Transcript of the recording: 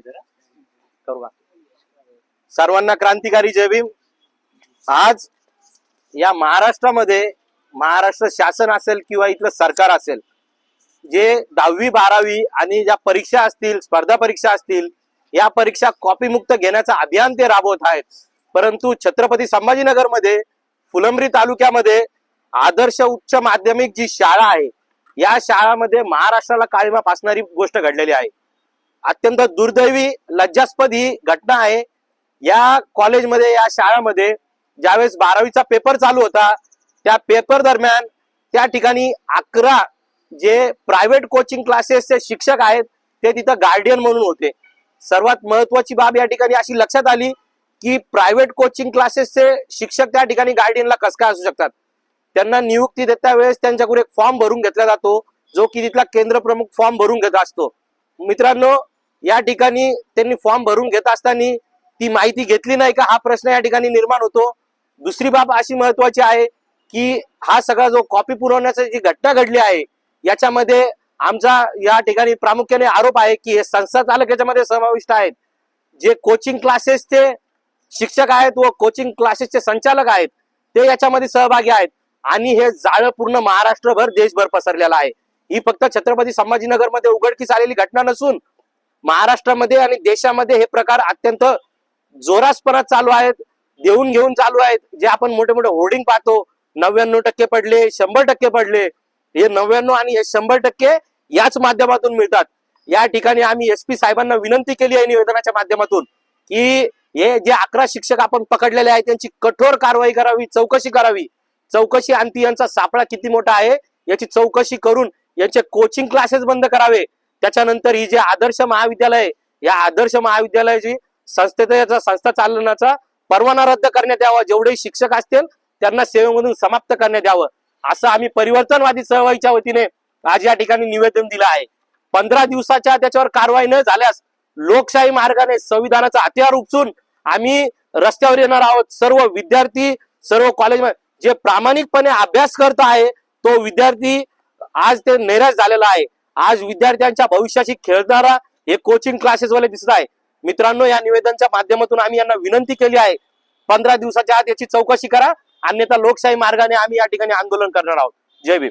करू सर्वांना क्रांतिकारी जय भीम. आज या महाराष्ट्रामध्ये महाराष्ट्र शासन असेल किंवा इथलं सरकार असेल जे दहावी बारावी आणि ज्या परीक्षा असतील स्पर्धा परीक्षा असतील या परीक्षा कॉपीमुक्त घेण्याचं अभियान ते राबवत आहेत. परंतु छत्रपती संभाजीनगरमध्ये फुलंब्री तालुक्यामध्ये आदर्श उच्च माध्यमिक जी शाळा आहे या शाळामध्ये महाराष्ट्राला काळीमा फासणारी गोष्ट घडलेली आहे. अत्यंत दुर्दैवी लज्जास्पद ही घटना आहे. या कॉलेजमध्ये या शाळामध्ये ज्यावेळेस बारावीचा पेपर चालू होता त्या पेपर दरम्यान त्या ठिकाणी अकरा जे प्रायव्हेट कोचिंग क्लासेसचे शिक्षक आहेत ते तिथं गार्डियन म्हणून होते. सर्वात महत्वाची बाब या ठिकाणी अशी लक्षात आली की प्रायव्हेट कोचिंग क्लासेसचे शिक्षक त्या ठिकाणी गार्डियनला कस काय असू शकतात? त्यांना नियुक्ती देता वेळेस त्यांच्याकडून एक फॉर्म भरून घेतला जातो जो की तिथला केंद्र प्रमुख फॉर्म भरून घेत असतो. मित्रांनो या ठिकाणी त्यांनी फॉर्म भरून घेत असताना ती माहिती घेतली नाही का? हा प्रश्न या ठिकाणी निर्माण होतो. दुसरी बाब अशी महत्वाची आहे की हा सगळा जो कॉपी पुरवण्याची जी घटना घडली आहे याच्यामध्ये आमचा या ठिकाणी प्रामुख्याने आरोप आहे की हे संस्था चालक याच्यामध्ये समाविष्ट आहेत. जे कोचिंग क्लासेसचे शिक्षक आहेत व कोचिंग क्लासेसचे संचालक आहेत ते याच्यामध्ये सहभागी आहेत. आणि हे जाळं पूर्ण महाराष्ट्रभर देशभर पसरलेलं आहे. ही फक्त छत्रपती संभाजीनगरमध्ये उघडकीस आलेली घटना नसून महाराष्ट्रामध्ये आणि देशामध्ये हे प्रकार अत्यंत जोरासपणात चालू आहेत देऊन घेऊन चालू आहेत. जे आपण मोठे मोठे होर्डिंग पाहतो नव्याण्णव टक्के पडले शंभर टक्के पडले हे नव्याण्णव आणि हे शंभर टक्के याच माध्यमातून मिळतात. या ठिकाणी आम्ही एस पी साहेबांना विनंती केली आहे निवेदनाच्या माध्यमातून की हे जे अकरा शिक्षक आपण पकडलेले आहेत त्यांची कठोर कारवाई करावी चौकशी करावी. चौकशी अंती यांचा सापळा किती मोठा आहे याची चौकशी करून यांचे कोचिंग क्लासेस बंद करावे. त्याच्यानंतर ही जे आदर्श महाविद्यालय या आदर्श महाविद्यालयाची संस्थेचा संस्था चालवण्याचा परवाना रद्द करण्यात यावा जेवढे शिक्षक असतील त्यांना सेवेमधून समाप्त करण्यात यावं असं आम्ही परिवर्तनवादी चळवळीच्या वतीने आज या ठिकाणी निवेदन दिलं आहे. पंधरा दिवसाच्या त्याच्यावर कारवाई न झाल्यास लोकशाही मार्गाने संविधानाचा हत्यार उपसून आम्ही रस्त्यावर येणार आहोत. सर्व विद्यार्थी सर्व कॉलेज जे प्रामाणिकपणे अभ्यास करत आहे तो विद्यार्थी आज ते नैराश झालेला आहे. आज विद्यार्थ्यांच्या भविष्याशी खेळणारा हे कोचिंग क्लासेस वाले दिसत आहे. मित्रांनो या निवेदनच्या माध्यमातून आम्ही यांना विनंती केली आहे. पंधरा दिवसाच्या आत याची चौकशी करा. अन्यथा लोकशाही मार्गाने आम्ही या ठिकाणी आंदोलन करणार आहोत. जय भीम.